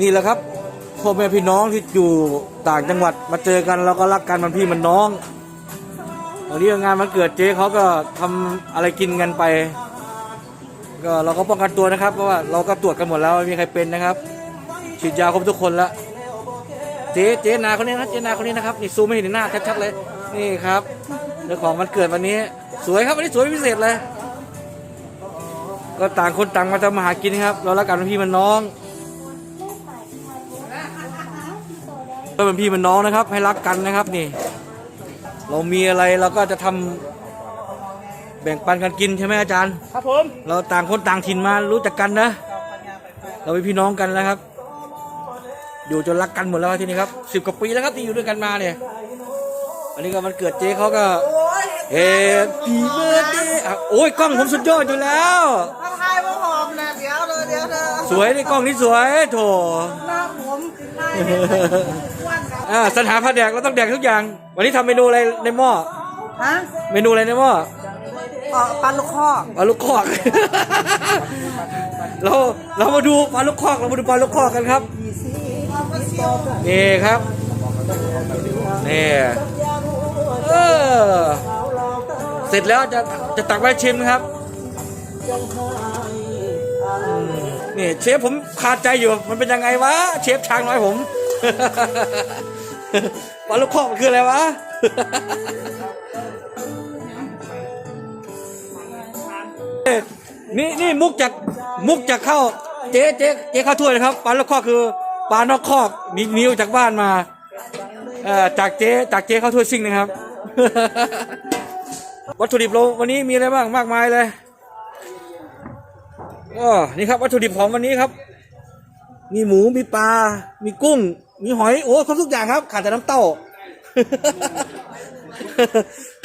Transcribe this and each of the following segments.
นี่แหละครับพ่อแม่พี่น้องที่อยู่ต่างจังหวัดมาเจอกันแล้วก็รักกันมันพี่มันน้องวันนี้งานมันเกิดเจ๊เขาก็ทำอะไรกินกันไป ก็เราก็ป้องกันตัวนะครับเพราะว่าเราก็ตรวจกันหมดแล้วไม่มีใครเป็นนะครับฉีดยาครบทุกคนแล้วเจ๊เจ๊นาคนนี้นะเจ๊นาคนนี้นะครับนี่ซูมไม่เห็นหน้าชัดๆเลย นี่ครับเรื่องของมันเกิดวันนี้ สวยครับวันนี้สวยพิเศษเลย ก็ต่างคนต่างมาทำมาหากินครับ เรารักกันเป็นพี่มันน้องก็เป็นพี่มันน้องนะครับ ให้รักกันนะครับนี่ เรามีอะไรเราก็จะทำแบ่งปันกันกินใช่ไหมอาจารย์ ครับผม เราต่างคนต่างถิ่นมารู้จักกันนะ เราเป็นพี่น้องกันแล้วครับ อยู่จนรักกันหมดแล้วที่นี่ครับสิบกว่าปีแล้วครับที่อยู่ด้วยกันมาเนี่ยอันนี้ก็มันเกิดเจ๊เขาก็เฮ้ปีเบอร์เดย์โอ้ยกล้องผมสุดยอดอยู่แล้ว ดี๋ยวเลยสวยนี่กล้องนี้สวยโถหน้าผมทายเนี่ยอ้วนครับอ่าสรรหาผ้าแดกเราต้องแดกทุกอย่าง วันนี้ทำเมนูอะไรในหม้อฮะเมนูอะไรในหม้อเออปลาลูกคอกปลาลูกคอก เราเรามาดูปลาลูกคอกเรามาดูปลาลูกคอกกันครับนี่ครับนี่เออเสร็จแล้วจะจะตักไว้ชิมครับอืม นี่เชฟผมขาดใจอยู่ มันเป็นยังไงวะ เชฟช้างน้อยผมปลาลูกคอกมันคืออะไรวะนี่นี่มุกจากมุกจากเข้า เจ๊เจ๊เจ๊เข้าถ้วยนะครับปลาลูกคอกคือปลานอกคอกหนีนีออกจากบ้านมาเอ่อจากเจ๊จากเจ๊เข้าถ้วยซิ่งนะครับ วัตถุดิบเราวันนี้มีอะไรบ้างมากมายเลย ก็นี่ครับวัตถุดิบของวันนี้ครับ มีหมูมีปลา มีกุ้ง มีหอยโอ้ครบทุกอย่างครับ ขาดแต่น้ำเต้า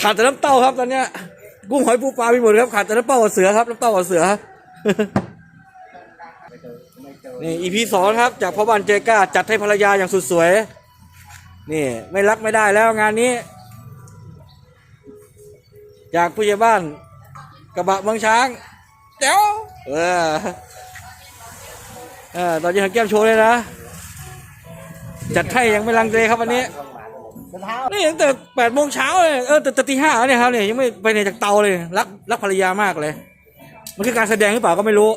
ขาดแต่น้ำเต้าครับตอนเนี้ย กุ้งหอยปูปลามีหมดครับขาดแต่น้ำเต้ากับเสือครับน้ำเต้ากับเสือนี่อีพีสองครับ จากพ่อบ้านเจก้าจัดให้ภรรยาอย่างสุดสวย นี่ ไม่รักไม่ได้แล้วงานนี้จากผู้ใหญ่บ้านกระบะเมืองช้างเดี๋ยว เออเออตอนนี้ทางแก้มโชว์เลยนะ จัดให้ยังไม่ลังเลครับวันนี้ นี่ตั้งแต่แปดโมงเช้าเลย เออแต่แต่ตีห้าเนี่ยครับเนี่ยยังไม่ไปไหนจากเตาเลย รักรักภรรยามากเลย มันคือการแสดงหรือเปล่าก็ไม่รู้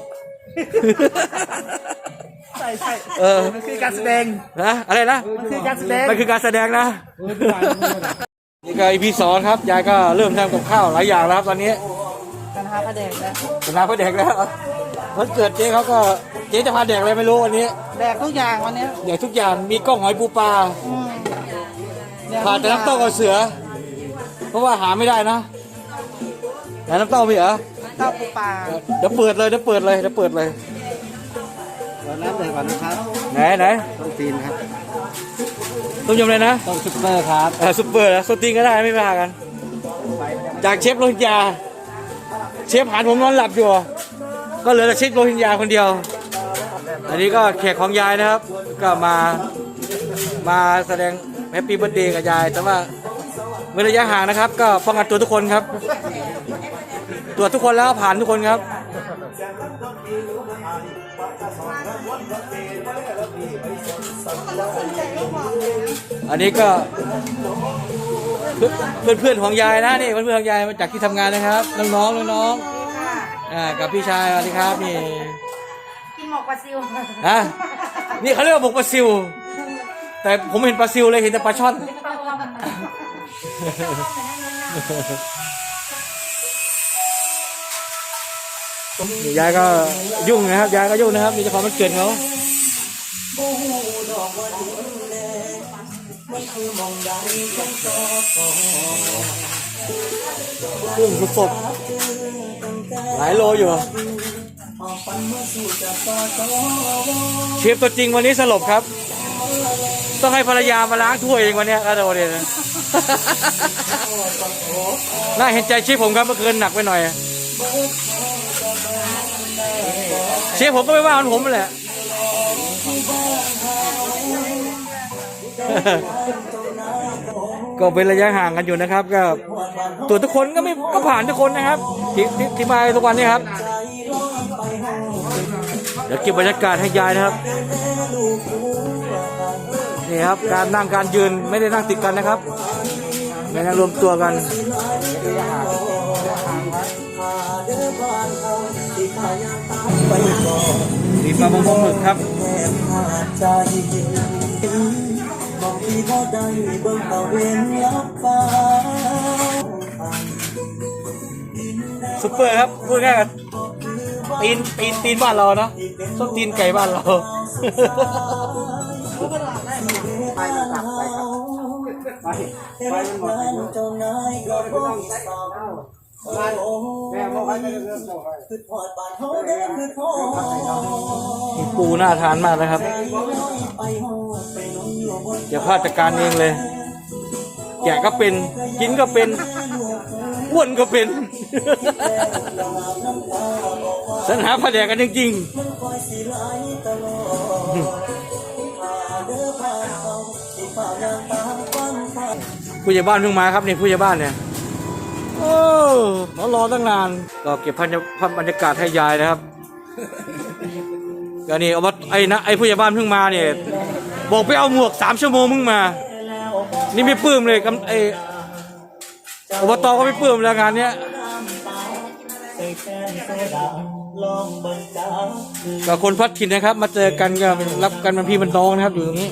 ใช่ใช่เออ มันคือการแสดง นะอะไรนะ มันคือการแสดง มันคือการแสดงนะ นี่ก็อีพีสองครับ ยายก็เริ่มทำกับข้าวหลายอย่างแล้วครับตอนนี้กันหาประเด็นนะจะพาเขาแดกแล้ววันเกิดเจ๊เขาก็เจ๊จะพาแดกอะไรไม่รู้วันนี้แดกทุกอย่างวันเนี้ยแดกทุกอย่างมีกล้องหอยปูปลาอืมดกขาดแต่น้ำเต้ากับเสือ เพราะว่าหาไม่ได้นะแต่น้ำเต้ามีเหรอเต้าปูปลาเดี๋ยวเปิดเลยเดี๋ยวเปิดเลยเดี๋ยวเปิดเลยเราน้ำใส่ก่อนนะครับไหนไหนต้องตีนครับ ต้มยำเลยนะต้องซุปเปอร์ครับเออซุปเปอร์นะสตีนก็ได้ไม่ว่ากัน จากเชฟโรฮิงญา เชฟหานผมนอนหลับอยู่ ก็เหลือแต่เชฟโรฮิงญาคนเดียว อันนี้ก็แขกของยายนะครับ ก็มามาแสดงแฮปปี้เบิร์ดเดย์กับยาย แต่ว่าเมื่อระยะห่างนะครับ ก็ป้องกันตัวทุกคนครับ ตรวจทุกคนแล้วผ่านทุกคนครับ อันนี้ก็ เพื่อนเพื่อนๆของยายนะนี่เพื่อนเพื่อนๆของยายมาจากที่ทำงานนะครับ น้องๆน้องๆอ่ากับพี่ชายสวัสดีครับนี่กินหมกปลาซิวฮะนี่เขาเรียกว่าบกปลาซิว แต่ผมเห็นปลาซิวเลยเห็นแต่ปลาช่อนยายก็ยุ่งนะครับยายก็ยุ่งนะครับมีเจ้าของมันเกิดเขากุ้ง สดๆหลายโลอยู่ เชฟตัวจริงวันนี้สลบครับ ต้องให้ภรรยามาล้างถ้วยเองวันนี้ยครับโดเดนน่าเห็นใจเชฟผมครับเมื่อคืนหนักไปหน่อย เชฟผมก็ไม่ว่ามันผมแหละ ก็เป็นระยะห่างกันอยู่นะครับ ก็ตรวจทุกคนก็ไม่ก็ผ่านทุกคนนะครับที่ที่ที่มาทุกวันนี้ครับเดี๋ยวเก็บบรรยากาศให้ยายนะครับนี่ครับการนั่งการยืนไม่ได้นั่งติดกันนะครับไม่นั่งรวมตัวกันนี่ปลาบงปลาหมึกครับ ซุปเปอร์ครับพูดง่ายกันตีนตีนตีนบ้านเราเนาะส้มตีนไก่บ้านเราไปมันกลับไปครับไปไปมันหมดอายุเราไม่ต้องใช้แล้วแม่บอกให้ไปเรื่องบอกให้ปูน่าทานมากนะครับ เดี๋ยวพลาดจัดการเองเลย แกะก็เป็น กินก็เป็นอ้วนก็เป็น สัญหาผดกกันจริงๆผู้ใหญ่บ้านเพิ่งมาครับนี่ผู้ใหญ่บ้านเนี่ยโอ้มารอตั้งนาน ก็เก็บพันบรรยากาศให้ยายนะครับก็นี่เอาว่าไอ้นะไอ้ผู้ใหญ่บ้านเพิ่งมาเนี่ย บอกไปเอาหมวกสามชั่วโมงเพิ่งมา นี่ไม่ปลื้มเลยกับไออบตก็ไม่ปลื้มแล้วงานเนี้ยกับคนพัดถิ่นนะครับ มาเจอกันก็รับกันมันพี่มันน้องนะครับอยู่ตรงนี้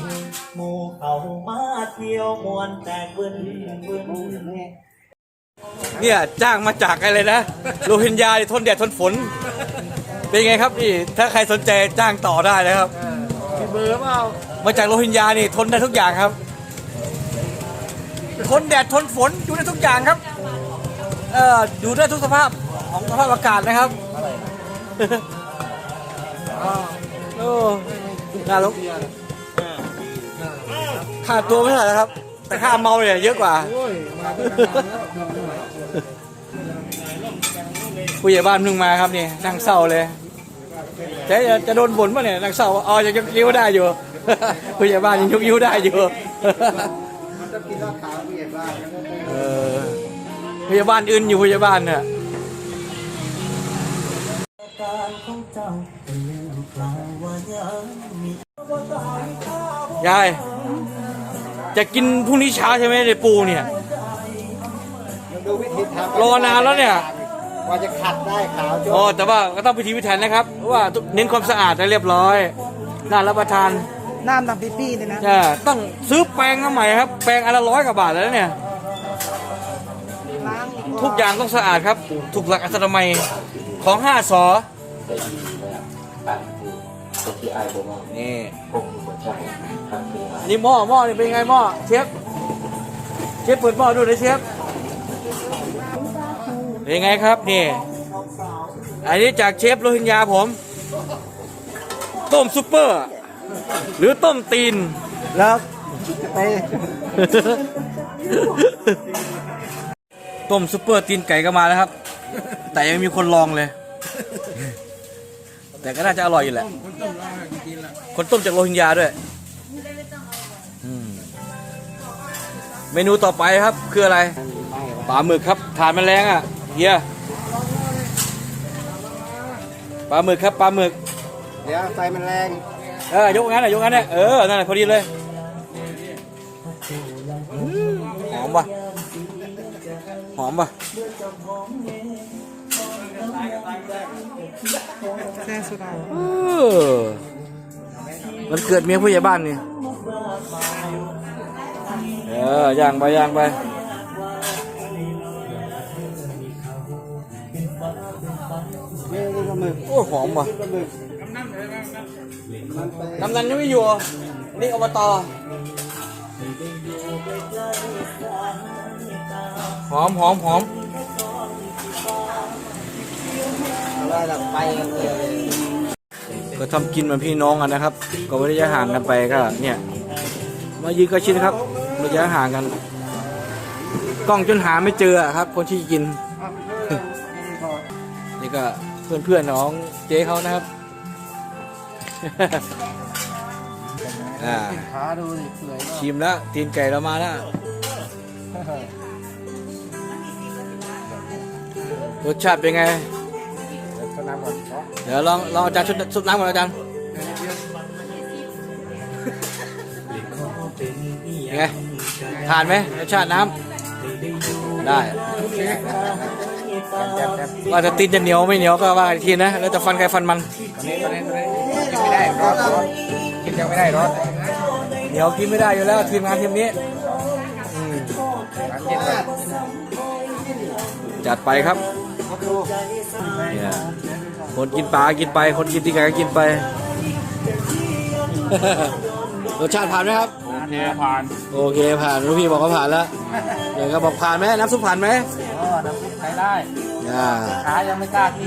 หมู่เขามาเที่ยวมวนแตกบึนบึนเนี่ยจ้างมาจากอะไรนะโรฮิงญาทนแดดทนฝน เป็นไงครับนี่ถ้าใครสนใจจ้างต่อได้นะครับมีเบอร์เปล่า มาจากโรฮิงญานี่ทนได้ทุกอย่างครับ ทนแดดทนฝนอยู่ได้ทุกอย่างครับ เอ่ออยู่ได้ทุกสภาพของสภาพอากาศนะครับโอ้น่าลกค่าตัวไม่เท่าไหร่นะครับ แต่ค่าเมาเนี่ยเยอะกว่าโอ้ยบ้านแล้วผู้ใหญ่บ้านเพิ่งมาครับนี่นั่งเศร้าเลยจะจะโดนบ่นป่ะเนี่ยนั่งเศร้าอ๋อยังยกยิ้วได้อยู่ ผู้ใหญ่บ้านยังยกยิ้วได้อยู่มันจะกินเหล้าขาวพี่เห็นว่าเออผู้ใหญ่บ้านอื่นอยู่ผู้ใหญ่บ้านเนี่ยการของเจ้าเป็นเรื่องเปล่าว่ายังมียายจะกินพรุ่งนี้เช้าใช่ไหมในปูเนี่ยดูวิธีทำรอนานแล้วเนี่ยกว่าจะขัดได้ขาวจนอ๋อแต่ว่าก็ต้องพิธีพิถันนะครับเพราะว่าเน้นความสะอาดให้เรียบร้อยน่ารับประทาน น้ำดำปีปี้เลยนะใช่ต้องซื้อแปรงมาใหม่ครับ แปรงอันละร้อยกว่าบาทแล้วเนี่ย ล้างอีกทุกอย่างต้องสะอาดครับ ถูกหลักอนามัยของห้าสอนี่นี่หม้อหม้อนี่เป็นไงหม้อเชฟเชฟเปิดหม้อดูเลยเชฟเป็นไงครับนี่อันนี้จากเชฟโรฮิงญาผม ต้มซุปเปอร์ หรือต้มตีน แล้วไปต้มซุปเปอร์ตีนไก่ก็มาแล้วครับ แต่ยังมีคนลองเลย แต่ก็น่าจะอร่อยอยู่แหละ คนต้มจากโรฮิงญาด้วยอืมเมนูต่อไปครับคืออะไรปลาหมึกครับทานแมลงอะเฮียปลาหมึกครับปลาหมึก เดี๋ยวไฟมันแรง เออยกงั้นอะยกงั้นเนี่ยเออนั่นแหละพอดีเลยหอมป่ะหอมป่ะแซ่สุดาเออมันเกิดเมียผู้ใหญ่บ้านนี่เออย่างไปย่างไปนี่นี่ก็มือโอ้หอมว่ะ กำนันยังไม่อยู่ นี่อบตหอมหอมหอมอะไรล่ะไปกันเลยก็ทำกินเหมือนพี่น้องกันนะครับ ก็ไม่ได้จะห่างกันไปก็เนี่ย มายืนก็ชิดนะครับระยะห่างกัน กล้องจนหาไม่เจอครับ คนที่กิน นี่ก็เพื่อนเพื่อนน้องเจ๊เขานะครับ อ่าขาดูดิเปื่อยมากชิมแล้วตีนไก่เรามาแล้วรสชาติเป็นไงขนาดน้ำก่อนเนาะเดี๋ยวลองลองอาจารย์ชุดชุดน้ำก่อนอาจารย์ยังไงผ่านไหมรสชาติน้ำได้แซ่บแซ่บว่าจะติดจะเหนียวไม่เหนียวก็ว่าอีกทีนะ แล้วแต่ฟันใครฟันมัน ไม่ได้ร้อนร้อนกินยังไม่ได้ร้อนเหนียวกินไม่ได้อยู่แล้วทีมงานทีมนี้ร้านกินแบบจัดไปครับเนี่ยคนกินปลากินไป คนกินที่ไก่ก็กินไป รสชาติผ่านไหมครับ โอเคผ่าน โอเคผ่านลูกพี่บอกว่าผ่านแล้ว เดี๋ยวก็บอกผ่านไหมน้ำซุปผ่านไหมอ๋อน้ำซุปใช้ได้อ่าขายังไม่กล้ากิ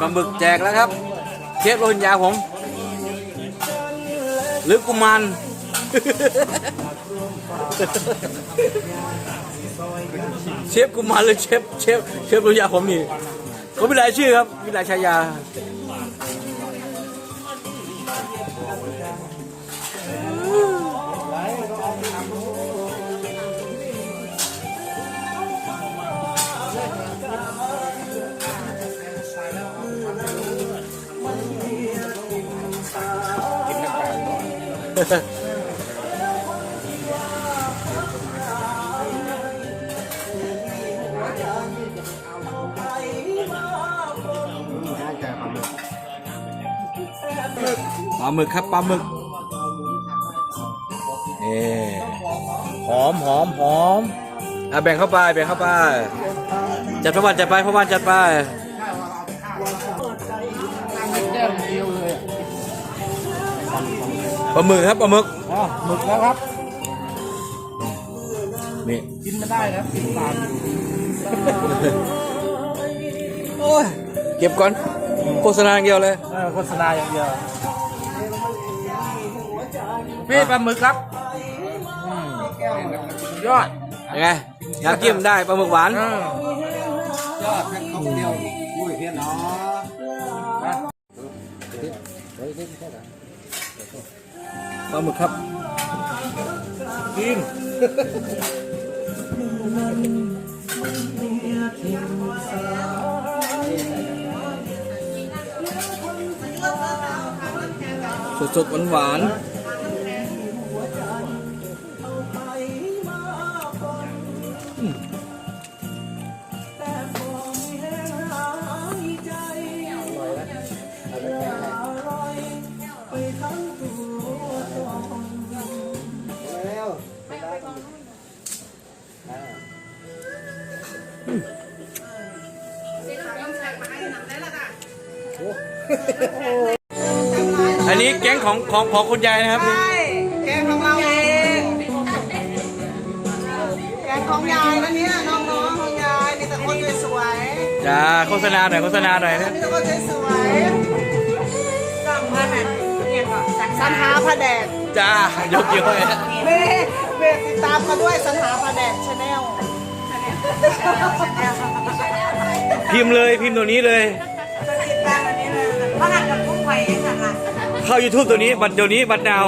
ปลาหมึกแจกแล้วครับเชฟโรหินยาผม หรือกุมารเชฟกุมารหรือเชฟเชฟเชฟโรหินยาผมนี่เขามีหลายชื่อครับมีหลายฉายา ปลาหมึกครับปลาหมึกนี่หอมหอมหอมอะแบ่งเข้าไปแบ่งเข้าไปจัดพระวันจัดไปพระวันจัดไป ปลาหมึกครับปลาหมึกอ๋อหมึกแล้วครับ นี่ กินไม่ได้นะกินตามอยู่โอ้ยเก็บก่อนโฆษณาอย่างเดียวเลยเออโฆษณาอย่างเดียวพี่ปลาหมึกครับอืมยอดยังไงน้ำจิ้มได้ปลาหมึกหวานเออยอดแค่เขาเดียวอุ้ยเพี้ยนเนาะ ปลาหมึกครับกินสดๆหวานๆ ของของของคุณยายนะครับ ใช่แกงของเราเองแกงของยายนะเนี่ยน้องๆของยายมีแต่คนสวยจ้าโฆษณาหน่อยโฆษณาหน่อยนะๆมีแต่คนสวยๆสั่งมาไหนเนี่ยก่อนสันหาพระแดดจ้ายกเยอะเลยเมย์เมย์ติดตามมาด้วยสันหาพระแดดชาแนลพิมพ์เลยพิมพ์ตัวนี้เลย ติดตามอันนี้เลยพระหัตถ์กับพุ่งไฟเองค่ะ เข้า YouTube ตัวนี้บัตรเดี๋ยวนี้บัตรนาว